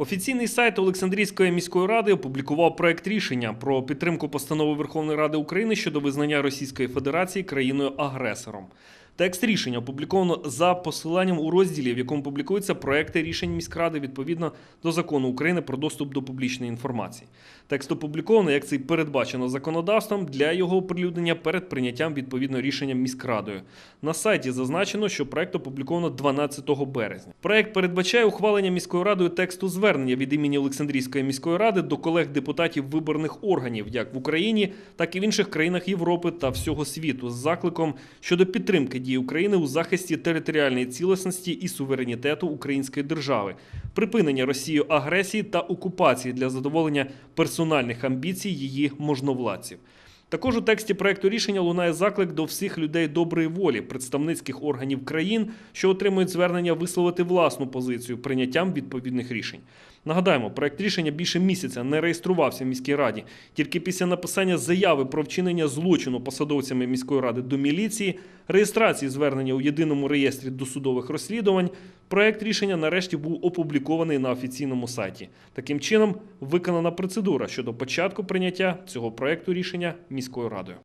Офіційний сайт Олександрійської міської ради опублікував проект рішення про підтримку постанови Верховної Ради України щодо визнання Російської Федерації країною агресором. Текст рішення опубліковано за посиланням у розділі, в якому публікуються проекти рішень міськради відповідно до закону України про доступ до публічної інформації. Текст опубліковано, як це й передбачено законодавством для його оприлюднення перед прийняттям відповідного рішення міськрадою. На сайті зазначено, що проект опубліковано 12 березня. Проект передбачає ухвалення міською радою тексту звернення від імені Олександрійської міської ради до колег-депутатів виборних органів як в Україні, так і в інших країнах Європи та всього світу з закликом щодо підтримки дій України у захисті територіальної цілісності і суверенітету української держави, припинення Росією агресії та окупації для задоволення персональних амбіцій її можновладців. Також у тексті проекту рішення лунає заклик до всіх людей доброї волі, представницьких органів країн, що отримують звернення висловити власну позицію прийняттям відповідних рішень. Нагадаємо, проект рішення більше місяця не реєструвався в міській раді. Тільки після написання заяви про вчинення злочину посадовцями міської ради до міліції, реєстрації звернення у єдиному реєстрі досудових розслідувань, проект рішення нарешті був опублікований на офіційному сайті. Таким чином, виконана процедура щодо початку прийняття цього проекту рішення міською радою.